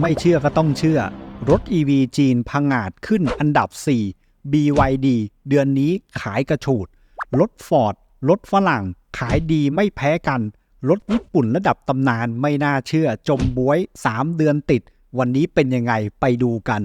ไม่เชื่อก็ต้องเชื่อ รถ EV จีนพังอาจขึ้นอันดับ 4 BYD เดือนนี้ขายกระฉูด รถฟอร์ดรถฝรั่ง ขายดีไม่แพ้กัน รถญี่ปุ่นระดับตำนานไม่น่าเชื่อ จมบวย 3 เดือนติด วันนี้เป็นยังไงไปดูกัน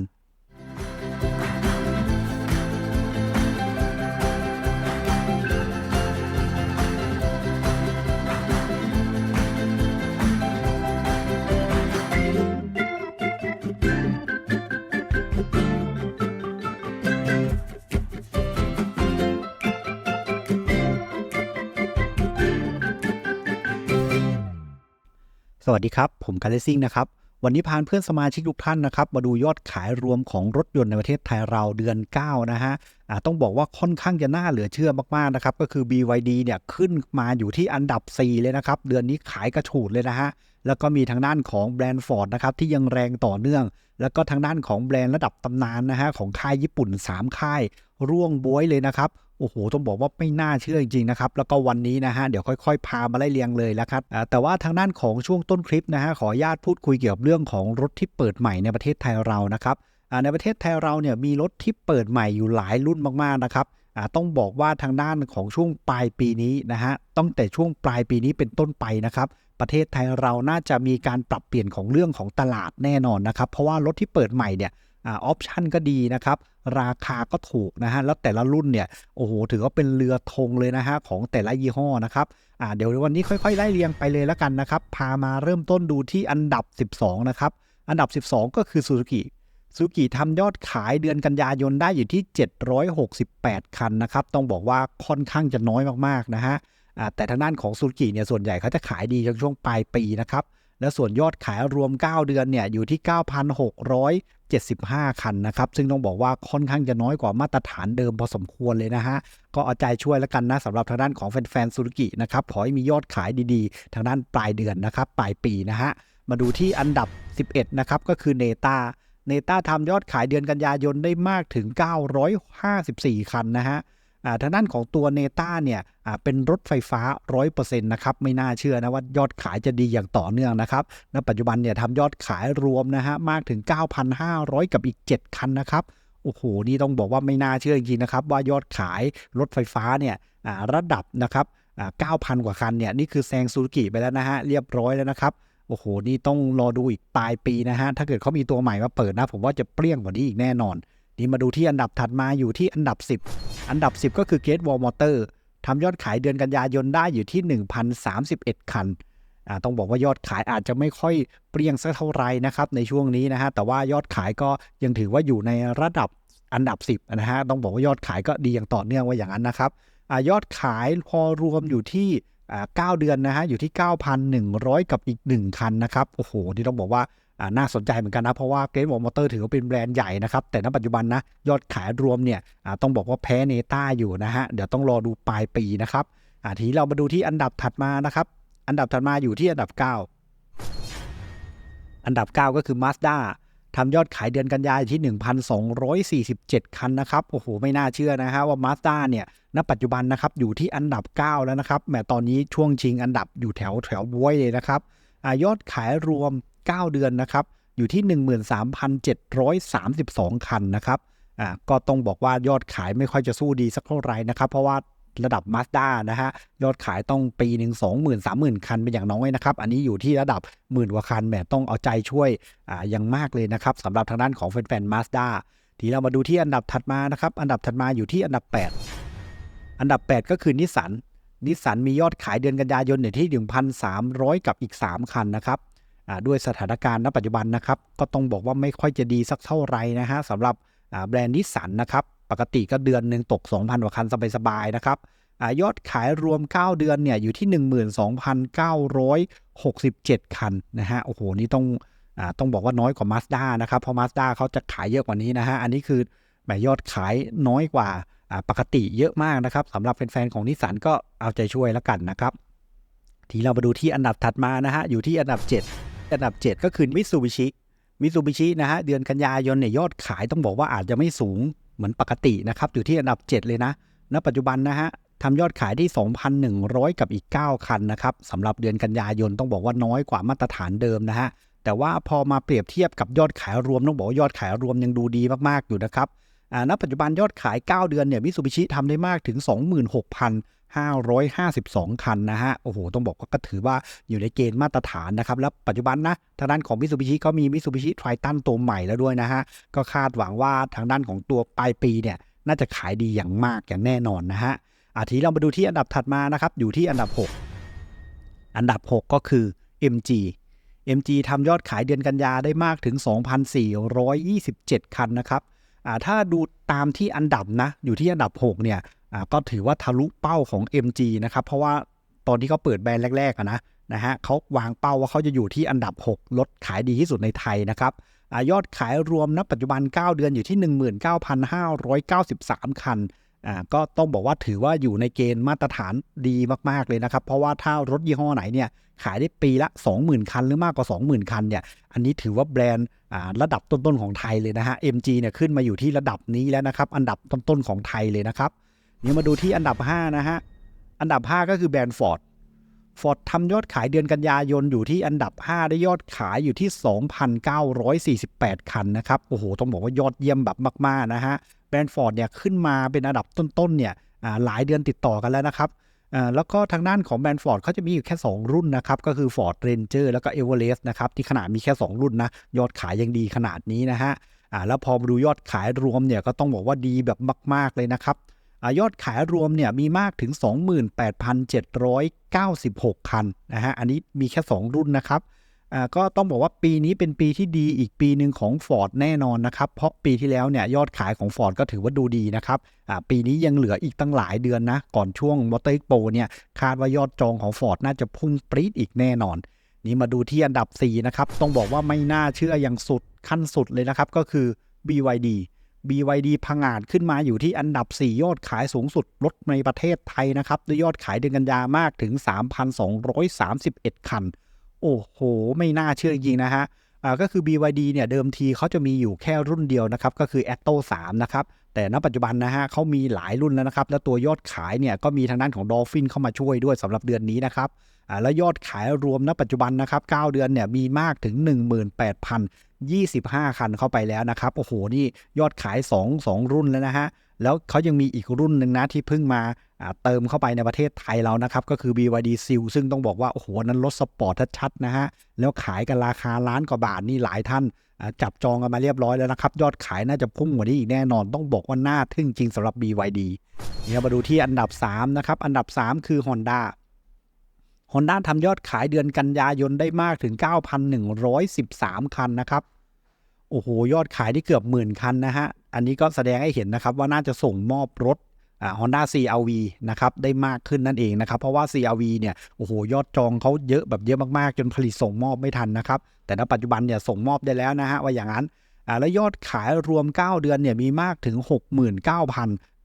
วัสดีครับ ผมการเลซิ่งนะครับ วันนี้พาเพื่อนสมาชิกทุกท่านนะครับ มาดูยอดขายรวมของรถยนต์ในประเทศไทยเราเดือน 9 นะฮะต้องบอกว่าค่อนข้างจะน่าเหลือเชื่อมากๆนะครับ ก็คือ BYD เนี่ยขึ้นมาอยู่ที่อันดับ 4 เลยนะครับ เดือนนี้ขายกระฉูดเลยนะฮะ แล้วก็มีทางด้านของแบรนด์ฟอร์ดนะครับที่ยังแรงต่อเนื่อง แล้วก็ทางด้านของแบรนด์ระดับตำนานนะฮะของค่ายญี่ปุ่น 3 ค่าย ร่วงบวยเลยนะครับ โอ้โหต้องบอกว่าไม่น่าเชื่อจริงๆนะครับแล้วก็วันนี้นะฮะเดี๋ยวค่อยๆ พามาไล่เรียงเลยแล้วครับแต่ว่าทางด้านของช่วงต้นคลิปนะฮะขออนุญาตพูดคุยเกี่ยวกับเรื่องของรถที่เปิดใหม่ในประเทศไทยเรานะครับในประเทศไทยเราเนี่ยมีรถที่เปิดใหม่อยู่หลายรุ่นมากๆนะครับต้องบอกว่าทางด้านของช่วงปลายปีนี้นะฮะตั้งแต่ช่วงปลายปีนี้เป็นต้นไปนะครับประเทศไทยเราน่าจะมีการปรับเปลี่ยนของเรื่องของตลาดแน่นอนนะครับเพราะว่ารถที่เปิดใหม่เนี่ย ออปชันก็ดีนะครับ ราคาก็ถูกนะฮะ แล้วแต่ละรุ่นเนี่ย โอ้โห ถือว่าเป็นเรือธงเลยนะฮะ ของแต่ละยี่ห้อนะครับ อ่า เดี๋ยววันนี้ค่อยๆ ไล่เรียงไปเลยแล้วกันนะครับ พามาเริ่มต้นดูที่อันดับ 12 นะครับ อันดับ 12 ก็คือซูซูกิซูซูกิทำยอดขายเดือนกันยายนได้อยู่ที่ 768 คันนะครับ ต้องบอกว่าค่อนข้างจะน้อยมากๆนะฮะอ่าแต่ทางด้านของซูซูกิเนี่ยส่วนใหญ่เขาจะขายดีในช่วงปลายปีนะครับ และส่วนยอดขายรวม 9 เดือนเนี่ยอยู่ที่ 75 คันนะครับ ซึ่งต้องบอกว่าค่อนข้างจะน้อยกว่ามาตรฐานเดิมพอสมควรเลยนะฮะ ก็เอาใจช่วยแล้วกันนะสำหรับทางด้านของแฟนๆซูซูกินะครับ ขอให้มียอดขายดีๆ ทางด้านปลายเดือนนะครับ ปลายปีนะฮะ มาดูที่อันดับ 11 นะครับ ก็คือเนต้าเนต้าทำยอดขายเดือนกันยายนได้มากถึง 954 คันนะฮะทางด้านของตัวเนต้าเนี่ย เป็นรถไฟฟ้า 100%นะครับ ไม่น่าเชื่อนะว่ายอดขายจะดีอย่างต่อเนื่องนะครับ ณ ปัจจุบันเนี่ยทำยอดขายรวมนะฮะมากถึง 9,500 กับอีก 7 คันนะครับ โอ้โห นี่ต้องบอกว่าไม่น่าเชื่อจริงๆนะครับว่ายอดขายรถไฟฟ้าเนี่ยระดับนะครับอ่า9,000 กว่าคันเนี่ยนี่คือแซงซูซูกิไปแล้วนะฮะเรียบร้อยแล้วนะครับโอ้โห นี่ต้องรอดูอีกปลายปีนะฮะ ถ้าเกิดเขามีตัวใหม่มาเปิดนะ ผมว่าจะเปรี้ยงกว่านี้อีกแน่นอน นี่มาดูที่อันดับถัดมาอยู่ที่อันดับ 10 อันดับ 10 ก็คือ Gate Wall Motor ทำยอดขายเดือนกันยายนได้อยู่ที่ 1,031 คันอ่าต้องบอกว่ายอดขายอาจจะไม่ค่อยเปรี้ยงสักเท่าไหรนะครับในช่วงนี้นะฮะแต่ว่ายอดขายก็ยังถือว่าอยู่ในระดับอันดับ 10นะฮะต้องบอกว่ายอดขายก็ดีอย่างต่อเนื่องว่าอย่างนั้นนะครับอายอดขายพอรวมอยู่ที่อ่า9เดือนนะฮะอยู่ที่ 9,100 กับอีก 1 คันนะครับโอ้โหนี่ต้องบอกว่า น่าสนใจเหมือนกันนะ เพราะว่าเกร t วอลมอเตอร์ถือว่าเป็นแบรนด์ใหญ่นะครับ แต่ณปัจจุบันนะ ยอดขายรวมเนี่ยต้องบอกว่าแพ้เนต้าอยู่นะฮะ เดี๋ยวต้องรอดูปลายปีนะครับทีนี้เรามาดูที่อันดับถัดมานะครับ อันดับถัดมาอยู่ที่อันดับ 9 อันดับ 9 ก็คือ Mazda ทำยอดขายเดือนกันยายนที่ 1,247 คันนะครับ โอ้โห ไม่น่าเชื่อนะฮะว่า Mazda เนี่ย ณ ปัจจุบันนะครับ อยู่ที่อันดับ 9 แล้วนะครับแหมตอนนี้ช่วงชิงอันดับอยู่แถวแถวบวยเลยนะครับอยอดขายรวม 9 เดือนนะครับ อยู่ที่ 13,732 คันนะครับอ่าก็ต้องบอกว่ายอดขายไม่ค่อยจะสู้ดีสักเท่าไหร่นะครับ เพราะว่าระดับ Mazda นะฮะยอดขายต้องปีหนึ่ง20,000 30,000คันเป็นอย่างน้อยนะครับ อันนี้อยู่ที่ระดับหมื่นกว่าคันแหมต้องเอาใจช่วยอ่าอย่างมากเลยนะครับสำหรับทางด้านของแฟนๆ Mazda ทีเรามาดูที่อันดับถัดมานะครับ อันดับถัดมาอยู่ที่อันดับ 8 อันดับ 8 ก็คือนิสสันนิสสันมียอดขายเดือนกันยายนเนี่ที่ 1,300 กับอีก 3 คันนะครับ ด้วยสถานการณ์ณปัจจุบันนะครับ ก็ต้องบอกว่าไม่ค่อยจะดีสักเท่าไหร่นะฮะสำหรับแบรนด์นิสสันนะครับ ปกติก็เดือนหนึ่งตก 2,000กว่าคันสบายๆนะครับอยอดขายรวม 9 เดือนเนี่ยอยู่ที่ 12,967 คันนะฮะโอ้โห นี่ต้องอต้องบอกว่าน้อยกว่า Mazda นะครับ เพราะ Mazda เขาจะขายเยอะกว่านี้นะฮะ อันนี้คือแหมยอดขายน้อยกว่าอ่าปกติเยอะมากนะครับสำหรับแฟนๆของนิสสันก็เอาใจช่วยแล้วกันนะครับ ทีเรามาดูที่อันดับถัดมานะฮะอยู่ที่อันดับ 7 อันดับ 7 ก็คือมิ t ซูบิชิมิ t ซูบิชินะฮะเดือนกันยายนเนี่ยยอดขายต้องบอกว่าอาจจะไม่สูงเหมือนปกตินะครับอยู่ที่อันดับ 7 เลยนะณปัจจุบันนะฮะทำยอดขายที่ 2,100 กับอีก 9 คันนะครับสำหรับเดือนกันยายนต้องบอกว่าน้อยกว่ามาตรฐานเดิมนะฮะแต่ว่าพอมาเปรียบเทียบกับยอดขายรวมต้องบอกว่ายอดขายรวมยังดูดีมากๆอยู่นะครับณปัจจุบันยอดขาย 9 เดือนเนี่ยมิสูบิชิทำได้มากถึง 552 คันนะฮะ โอ้โห ต้องบอกว่าก็ถือว่าอยู่ในเกณฑ์มาตรฐานนะครับ แล้วปัจจุบันนะ ทางด้านของมิสูบิชิก็มีมิสูบิชิไทรตันตัวใหม่แล้วด้วยนะฮะ ก็คาดหวังว่าทางด้านของตัวปลายปีเนี่ย น่าจะขายดีอย่างมากอย่างแน่นอนนะฮะอาทีเรามาดูที่อันดับถัดมานะครับ อยู่ที่อันดับ 6 อันดับ 6 ก็คือ MG MG ทำยอดขายเดือนกันยาได้มากถึง 2,427 คันนะครับอ่าถ้าดูตามที่อันดับนะ อยู่ที่อันดับ 6 เนี่ย อ่าก็ถือว่าทะลุเป้าของ MG นะครับ เพราะว่าตอนที่เขาเปิดแบรนด์แรกๆนะนะฮะเขาวางเป้าว่าเขาจะอยู่ที่อันดับ6ลดขายดีที่สุดในไทยนะครับอยอดขายรวมณปัจจุบัน 9 เดือนอยู่ที่ 19,593 คันอ่าก็ต้องบอกว่าถือว่าอยู่ในเกณฑ์มาตรฐานดีมากๆเลยนะครับ เพราะว่าถ้ารถยี่ห้อไหนเนี่ยขายได้ปีละ 20,000 คันหรือมากกว่า 20,000 คันเนี่ยอันนี้ถือว่าแบรนด์อ่าระดับต้นๆของไทยเลยนะฮะ MG เนี่ยขึ้นมาอยู่ที่ระดับนี้แล้วนะครับ อันดับต้นๆของไทยเลยนะครับ นี่มาดูที่อันดับ 5 นะฮะ อันดับ 5 ก็คือแบรนด์ฟอร์ด ฟอร์ดทำยอดขายเดือนกันยายนอยู่ที่อันดับ 5 ได้ยอดขายอยู่ที่ 2,948 คันนะครับ โอ้โห ต้องบอกว่ายอดเยี่ยมแบบมากๆนะฮะ แบรนด์ฟอร์ดเนี่ยขึ้นมาเป็นอันดับต้นๆเนี่ยหลายเดือนติดต่อกันแล้วนะครับแล้วก็ทางด้านของแบรนด์ฟอร์ดเขาจะมีอยู่แค่ 2 รุ่นนะครับ ก็คือ Ford Ranger แล้วก็ Everest นะครับ ที่ขนาดมีแค่ 2 รุ่นนะ ยอดขายยังดีขนาดนี้นะฮะแล้วพอมาดูยอดขายรวมเนี่ยก็ต้องบอกว่าดีแบบมาก ๆเลยนะครับ ยอดขายรวมเนี่ยมีมากถึง 28,796 คันนะฮะ อันนี้มีแค่ 2 รุ่นนะครับอ่าก็ต้องบอกว่าปีนี้เป็นปีที่ดีอีกปีหนึ่งของ Ford แน่นอนนะครับ เพราะปีที่แล้วเนี่ยยอดขายของ Ford ก็ถือว่าดูดีนะครับอ่าปีนี้ยังเหลืออีกตั้งหลายเดือนนะ ก่อนช่วงมอเตอร์โปเนี่ยคาดว่ายอดจองของ Ford น่าจะพุ่งปรี๊ดอีกแน่นอน นี่มาดูที่อันดับ 4 นะครับ ต้องบอกว่าไม่น่าเชื่ออย่างสุดขั้นสุดเลยนะครับ ก็คือ BYD BYD พังอาจขึ้นมาอยู่ที่อันดับ 4 ยอดขายสูงสุดรถในประเทศไทยนะครับด้วยยอดขายเดือนกันยามากถึง 3,231 คัน โอ้โห ไม่น่าเชื่อจริงๆนะฮะอ่าก็คือ BYD เนี่ยเดิมทีเขาจะมีอยู่แค่รุ่นเดียวนะครับ ก็คือ Atto 3 นะครับ แต่ณปัจจุบันนะฮะเขามีหลายรุ่นแล้วนะครับ แล้วตัวยอดขายเนี่ยก็มีทางด้านของดอลฟินเข้ามาช่วยด้วยสำหรับเดือนนี้นะครับแล้วยอดขายรวมณปัจจุบันนะครับ 9 เดือนเนี่ยมีมากถึง 18,025 คันเข้าไปแล้วนะครับ โอ้โห นี่ยอดขาย 2 2 รุ่นแล้วนะฮะ แล้วเขายังมีอีกรุ่นหนึ่งนะที่เพิ่งมาเติมเข้าไปในประเทศไทยเรานะครับ ก็คือ BYD Seal ซึ่งต้องบอกว่า โอ้โห นั้นรถสปอร์ตชัดๆนะฮะ แล้วขายกันราคาล้านกว่าบาทนี่หลายท่านจับจองกันมาเรียบร้อยแล้วนะครับ ยอดขายน่าจะพุ่งกว่านี้อีกแน่นอนต้องบอกว่าน่าทึ่งจริงสำหรับ BYD เดี๋ยวมาดูที่อันดับ 3 นะครับ อันดับ 3 คือ Honda Honda ทำยอดขายเดือนกันยายนได้มากถึง 9,113 คันนะครับ โอ้โห ยอดขายที่เกือบหมื่นคันนะฮะ อันนี้ก็แสดงให้เห็นนะครับว่าน่าจะส่งมอบรถอ่า Honda CRV นะครับได้มากขึ้นนั่นเองนะครับ เพราะว่า CRV เนี่ยโอ้โหยอดจองเขาเยอะแบบเยอะมากๆ จนผลิตส่งมอบไม่ทันนะครับ แต่ณปัจจุบันเนี่ยส่งมอบได้แล้วนะฮะว่าอย่างนั้นอ่าแล้วยอดขายรวม 9 เดือนเนี่ยมีมากถึง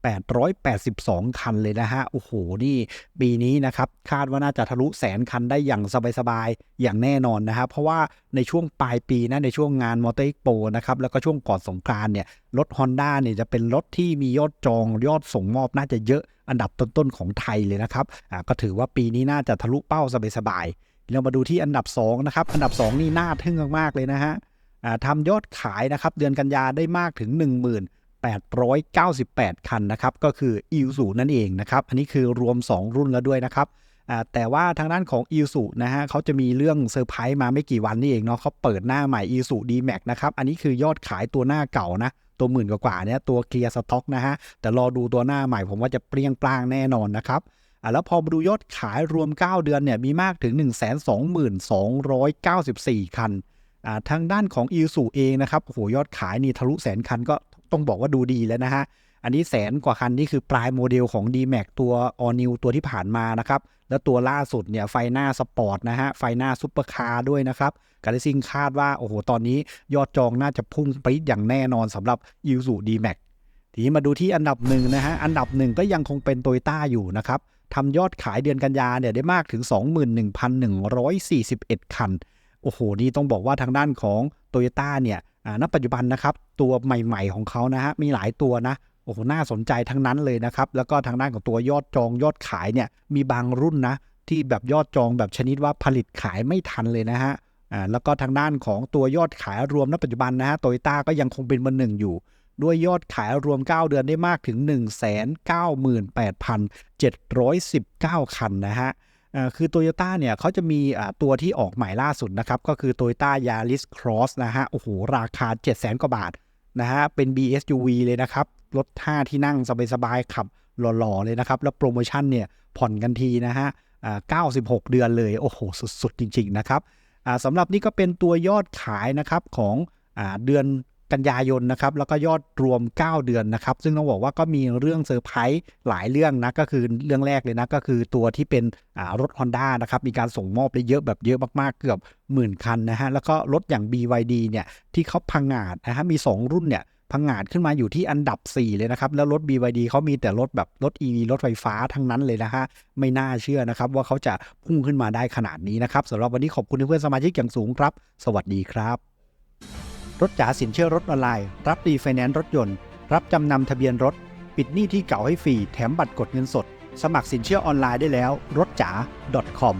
882 คันเลยนะฮะ โอ้โห นี่ปีนี้นะครับ คาดว่าน่าจะทะลุแสนคันได้อย่างสบายๆ อย่างแน่นอนนะครับเพราะว่าในช่วงปลายปีนะ ในช่วงงานมอเตอร์โปนะครับ แล้วก็ช่วงก่อนสงกรานเนี่ย รถ Honda เนี่ยจะเป็นรถที่มียอดจองยอดส่งมอบน่าจะเยอะอันดับต้นๆของไทยเลยนะครับ อ่า ก็ถือว่าปีนี้น่าจะทะลุเป้าสบายๆ เรามาดูที่อันดับ2นะครับ อันดับ 2 นี่น่าทึ่งมากๆเลยนะฮะอ่าทำยอดขายนะครับเดือนกันยาได้มากถึง 898 คันนะครับ ก็คือ i l สูนั่นเองนะครับ อันนี้คือรวม 2 รุ่นแล้วด้วยนะครับแต่ว่าทางด้านของ i l สูนะฮะเขาจะมีเรื่องเซอร์ไพรส์มาไม่กี่วันนี่เองเนาะเขาเปิดหน้าใหม่ i l สู D-Max นะครับ อันนี้คือยอดขายตัวหน้าเก่านะ ตัวหมื่นกว่าเนี่ยตัวเคลียร์สต็อกนะฮะ แต่รอดูตัวหน้าใหม่ผมว่าจะเปรี้ยงปร้างแน่นอนนะครับแล้วพอมาดูยอดขายรวม 9 เดือนเนี่ยมีมากถึง 122,294 คันอ่าทางด้านของ i l สูเองนะครับโหยอดขายนี่ทะลุแสนคันก็ ต้องบอกว่าดูดีแล้วนะฮะ อันนี้แสนกว่าคันนี่คือปลายโมเดลของ D-Max ตัว All New ตัวที่ผ่านมานะครับ แล้วตัวล่าสุดเนี่ยไฟหน้าสปอร์ตนะฮะ ไฟหน้าซุปเปอร์คาร์ด้วยนะครับกาลิซิงคาดว่า โอ้โห ตอนนี้ยอดจองน่าจะพุ่งปรี๊อย่างแน่นอนสำหรับ i l สู D-Max ทีนี้มาดูที่อันดับหนึ่งนะฮะ อันดับหนึ่งก็ยังคงเป็นโตโยต้าอยู่นะครับทำยอดขายเดือนกันยาเนี่ยได้มากถึง 21,141 คัน โอ้โห นี่ต้องบอกว่าทางด้านของโตโยต้าเนี่ยอ่าณปัจจุบันนะครับ ตัวใหม่ ๆของเขานะฮะ มีหลายตัวนะโอ้โห น่าสนใจทั้งนั้นเลยนะครับ แล้วก็ทางด้านของตัวยอดจองยอดขายเนี่ย มีบางรุ่นนะ ที่แบบยอดจองแบบชนิดว่าผลิตขายไม่ทันเลยนะฮะ อ่า แล้วก็ทางด้านของตัวยอดขายรวมณปัจจุบันนะฮะ โตโยต้าก็ยังคงเป็นเบอร์หนึ่งอยู่ ด้วยยอดขายรวม 9 เดือนได้มากถึง 198,719 คันนะฮะ คือโตโยต้าเนี่ยเขาจะมีตัวที่ออกใหม่ล่าสุดนะครับ ก็คือ Toyota Yaris Cross นะฮะ โอ้โห ราคา700,000 กว่าบาทนะฮะ เป็น BSUV เลยนะครับ รถ5ที่นั่งสบายๆขับหล่อๆเลยนะครับ แล้วโปรโมชั่นเนี่ยผ่อนกันทีนะฮะ96 เดือนเลย โอ้โห สุดๆ จริง ๆ นะครับสำหรับนี่ก็เป็นตัวยอดขายนะครับของอเดือน กันยายนนะครับแล้วก็ยอดรวม 9 เดือนนะครับ ซึ่งต้องบอกว่าก็มีเรื่องเซอร์ไพรส์หลายเรื่องนะก็คือเรื่องแรกเลยนะก็คือตัวที่เป็นรถ Honda นะครับมีการส่งมอบได้เยอะแบบเยอะมากๆ เกือบหมื่นคันนะฮะแล้วก็รถอย่าง BYD เนี่ยที่เขาพังงาดนะฮะมี 2 รุ่นเนี่ยพังงาดขึ้นมาอยู่ที่อันดับ 4 เลยนะครับ แล้วรถ BYD เขามีแต่รถแบบรถ EV รถไฟฟ้าทั้งนั้นเลยนะฮะ ไม่น่าเชื่อนะครับ ว่าเขาจะพุ่งขึ้นมาได้ขนาดนี้นะครับสำหรับวันนี้ขอบคุณเพื่อนสมาชิกอย่างสูงครับ สวัสดีครับ รถจ๋าสินเชื่อรถออนไลน์ รับรีไฟแนนซ์รถยนต์ รับจำนำทะเบียนรถ ปิดหนี้ที่เก่าให้ฟรี แถมบัตรกดเงินสด สมัครสินเชื่อออนไลน์ได้แล้ว รถจ๋า .com